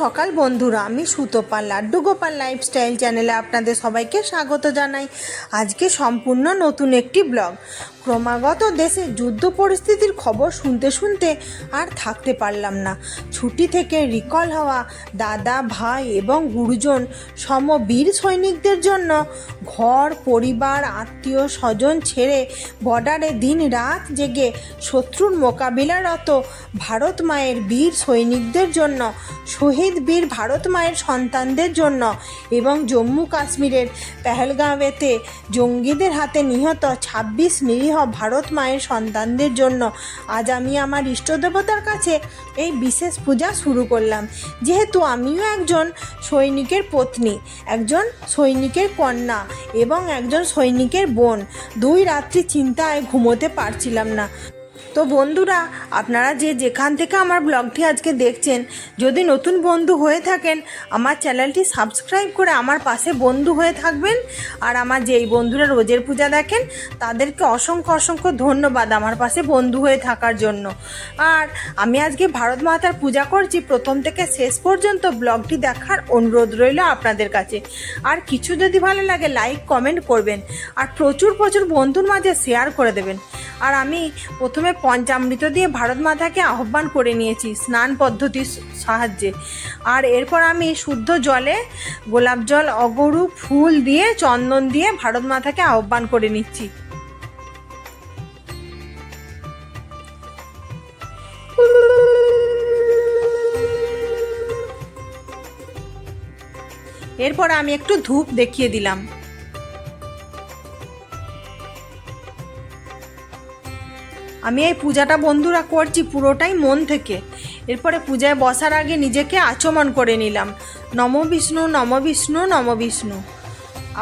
সকাল, বন্ধুরা। আমি সুতোপাল লাড্ডু, গোপাল লাইফস্টাইল চ্যানেলে আপনাদের সবাইকে স্বাগত জানাই। আজকে সম্পূর্ণ নতুন একটি ব্লগ। ক্রমাগত দেশে যুদ্ধ পরিস্থিতির খবর শুনতে শুনতে আর থাকতে পারলাম না। ছুটি থেকে রিকল হওয়া দাদা, ভাই এবং গুরুজন সম বীর সৈনিকদের জন্য ঘর, পরিবার, আত্মীয় স্বজন ছেড়ে বর্ডারে দিন রাত জেগে শত্রুর মোকাবিলারত ভারত মায়ের বীর সৈনিকদের জন্য, শহীদ বীর ভারত মায়ের সন্তানদের জন্য এবং জম্মু কাশ্মীরের পেহেলগাঁওয়েতে জঙ্গিদের হাতে নিহত ছাব্বিশ নিরীহ ভারত মায়ের সন্তানদের জন্য আজ আমি আমার ইষ্ট দেবতার কাছে এই বিশেষ পূজা শুরু করলাম। যেহেতু আমিও একজন সৈনিকের পত্নী, একজন সৈনিকের কন্যা এবং একজন সৈনিকের বোন, দুই রাত্রি চিন্তায় ঘুমোতে পারছিলাম না। তো বন্ধুরা, আপনারা যে যেখান থেকে আমার ব্লগটি আজকে দেখছেন, যদি নতুন বন্ধু হয়ে থাকেন, আমার চ্যানেলটি সাবস্ক্রাইব করে আমার পাশে বন্ধু হয়ে থাকবেন। আর আমার যেই বন্ধুরা রোজের পূজা দেখেন, তাদেরকে অসংখ্য অসংখ্য ধন্যবাদ আমার পাশে বন্ধু হয়ে থাকার জন্য। আর আমি আজকে ভারত মাতার পূজা করছি, প্রথম থেকে শেষ পর্যন্ত ব্লগটি দেখার অনুরোধ রইল আপনাদের কাছে। আর কিছু যদি ভালো লাগে লাইক কমেন্ট করবেন। আর প্রচুর প্রচুর বন্ধুর মাঝে শেয়ার করে দেবেন। আর আমি প্রথমে পঞ্চামৃত দিয়ে ভারত মাতাকে আহ্বান করে নিয়েছি স্নান পদ্ধতির সাহায্যে। আর এরপর আমি শুদ্ধ জলে গোলাপ জল, অগরু, ফুল দিয়ে, চন্দন দিয়ে ভারত মাতাকে আহ্বান করে নিচ্ছি। এরপর আমি একটু ধূপ দেখিয়ে দিলাম। আমি এই পূজাটা বন্ধুরা করছি পুরোটাই মন থেকে। এরপরে পূজায় বসার আগে নিজেকে আচমন করে নিলাম। নম বিষ্ণু নম বিষ্ণু নম বিষ্ণু।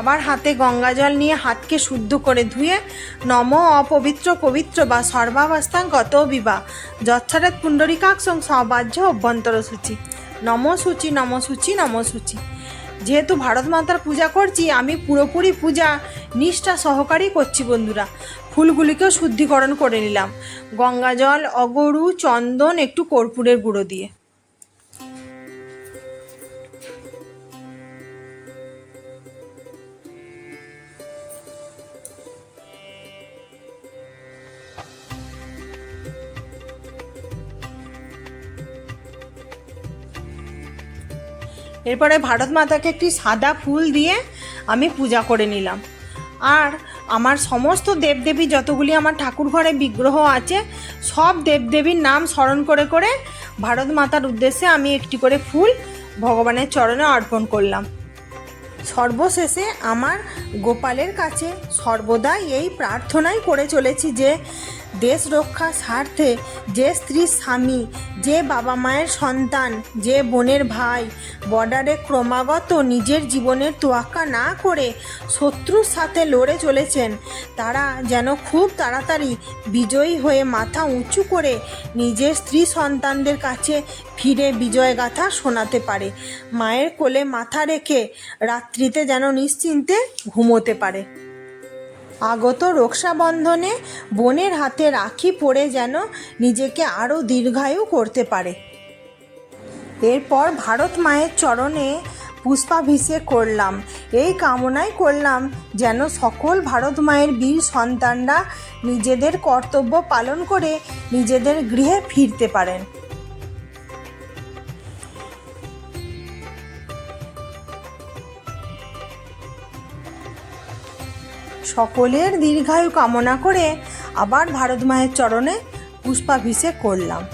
আবার হাতে গঙ্গা জল নিয়ে হাতকে শুদ্ধ করে ধুয়ে নম অপবিত্র, পবিত্র বা সর্বাবস্থান গত বিবা যচ্ছারাত পুণ্ডরিকাক্ষং সবাহ্য অভ্যন্তর সূচি। নম সূচি নম সূচি নম সূচি। যেহেতু ভারত মাতার পূজা করছি, আমি পুরোপুরি পূজা নিষ্ঠা সহকারেই করছি বন্ধুরা। ফুলগুলিকেও শুদ্ধিকরণ করে নিলাম। গঙ্গা জল, অগরু, চন্দন, একটু কর্পূরের গুঁড়ো দিয়ে। এরপরে ভারত মাতাকে একটি সাদা ফুল দিয়ে আমি পূজা করে নিলাম। আর আমার সমস্ত দেবদেবী যতগুলি আমার ঠাকুর ঘরে বিগ্রহ আছে, সব দেবদেবীর নাম স্মরণ করে করে ভারত মাতার উদ্দেশ্যে আমি একটি করে ফুল ভগবানের চরণে অর্পণ করলাম। সর্বশেষে আমার গোপালের কাছে সর্বদাই এই প্রার্থনাই করে চলেছি যে দেশ রক্ষা স্বার্থে যে স্ত্রীর স্বামী, যে বাবা মায়ের সন্তান, যে বোনের ভাই, বর্ডারে ক্রমাগত নিজের জীবনের তোয়াক্কা না করে শত্রুর সাথে লড়ে চলেছেন। তারা যেন খুব তাড়াতাড়ি বিজয়ী হয়ে মাথা উঁচু করে নিজের স্ত্রী সন্তানদের কাছে ফিরে বিজয়গাথা শোনাতে পারে। মায়ের কোলে মাথা রেখে রাত্রিতে যেন নিশ্চিন্তে ঘুমোতে পারে। আগত রক্ষাবন্ধনে বোনের হাতে রাখি পরে যেন নিজেকে আরও দীর্ঘায়ু করতে পারে। এরপর ভারত মায়ের চরণে পুষ্পাভিষেক করলাম। এই কামনাই করলাম যেন সকল ভারত মায়ের বীর সন্তানরা নিজেদের কর্তব্য পালন করে নিজেদের গৃহে ফিরতে পারেন। সকলের দীর্ঘায়ু কামনা করে আবার ভারত মায়ের চরণে পুষ্পাভিষেক করলাম।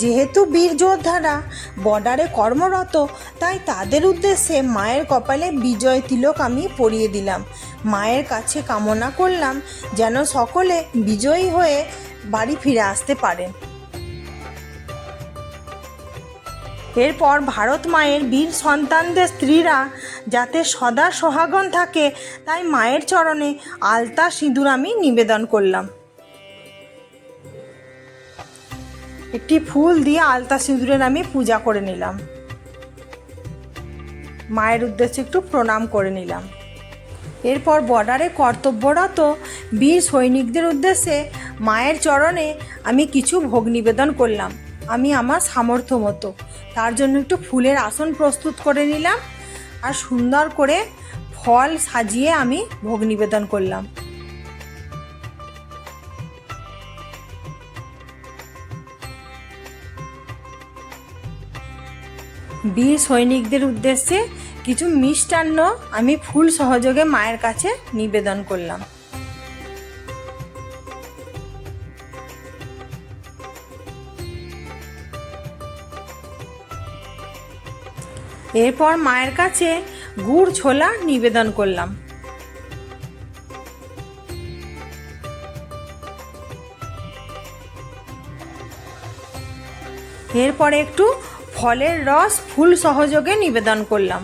যেহেতু বীর যোদ্ধারা বর্ডারে কর্মরত, তাই তাদের উদ্দেশ্যে মায়ের কপালে বিজয় তিলক আমি পরিয়ে দিলাম। মায়ের কাছে কামনা করলাম যেন সকলে বিজয়ী হয়ে বাড়ি ফিরে আসতে পারেন। এরপর ভারত মায়ের বীর সন্তানদের স্ত্রীরা যাতে সদা সোহাগন থাকে, তাই মায়ের চরণে আলতা সিঁদুর আমি নিবেদন করলাম। একটি ফুল দিয়ে আলতা সিঁদুরের আমি পূজা করে নিলাম। মায়ের উদ্দেশ্যে একটু প্রণাম করে নিলাম। এরপর বর্ডারে কর্তব্যরত বীর সৈনিকদের উদ্দেশ্যে মায়ের চরণে আমি কিছু ভোগ নিবেদন করলাম। আমি আমার সামর্থ্য মতো। তার জন্য একটু ফুলের আসন প্রস্তুত করে নিলাম আর সুন্দর করে ফল সাজিয়ে আমি ভোগ নিবেদন করলাম। বীর সৈনিকদের উদ্দেশ্যে কিছু মিষ্টান্ন আমি ফুল সহযোগে মায়ের কাছে নিবেদন করলাম। এরপর মায়ের কাছে গুড় ছোলা নিবেদন করলাম। এরপরে একটু ফলের রস ফুল সহযোগে নিবেদন করলাম।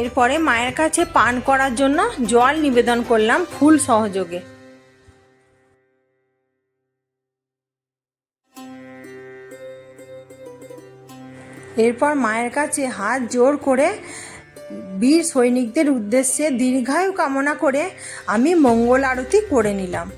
এরপরে মায়ের কাছে পান করার জন্য জল নিবেদন করলাম ফুল সহযোগে। এরপর মায়ের কাছে হাত জোর করে বীর সৈনিকদের উদ্দেশ্যে দীর্ঘায়ু কামনা করে আমি মঙ্গল আরতি করে নিলাম।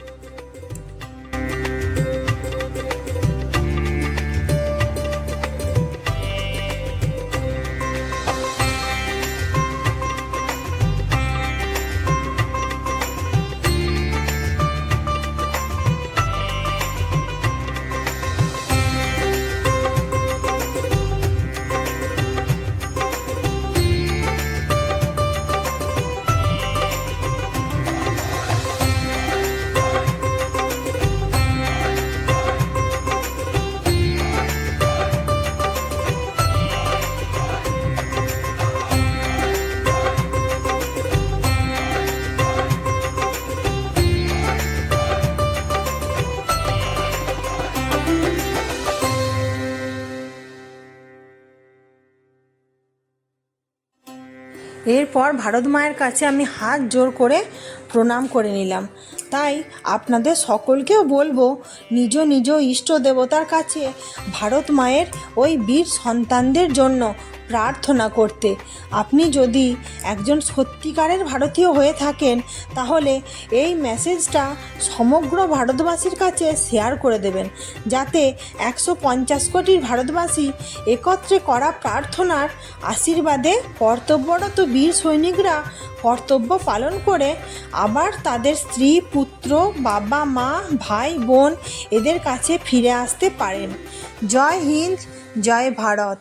এরপর ভারত মায়ের কাছে আমি হাত জোর করে প্রণাম করে নিলাম। তাই আপনাদের সকলকেও বলব, নিজ নিজ ইষ্ট দেবতার কাছে ভারত মায়ের ওই বীর সন্তানদের জন্য প্রার্থনা করতে। আপনি যদি একজন সত্যিকারের ভারতীয় হয়ে থাকেন, তাহলে এই মেসেজটা সমগ্র ভারতবাসীর কাছে শেয়ার করে দেবেন। যাতে একশো পঞ্চাশ কোটির ভারতবাসী একত্রে করা প্রার্থনার আশীর্বাদে কর্তব্যরত বীর সৈনিকরা কর্তব্য পালন করে আবার তাদের স্ত্রী, পুত্র, বাবা, মা, ভাই, বোন এদের কাছে ফিরে আসতে পারেন। জয় হিন্দ, জয় ভারত।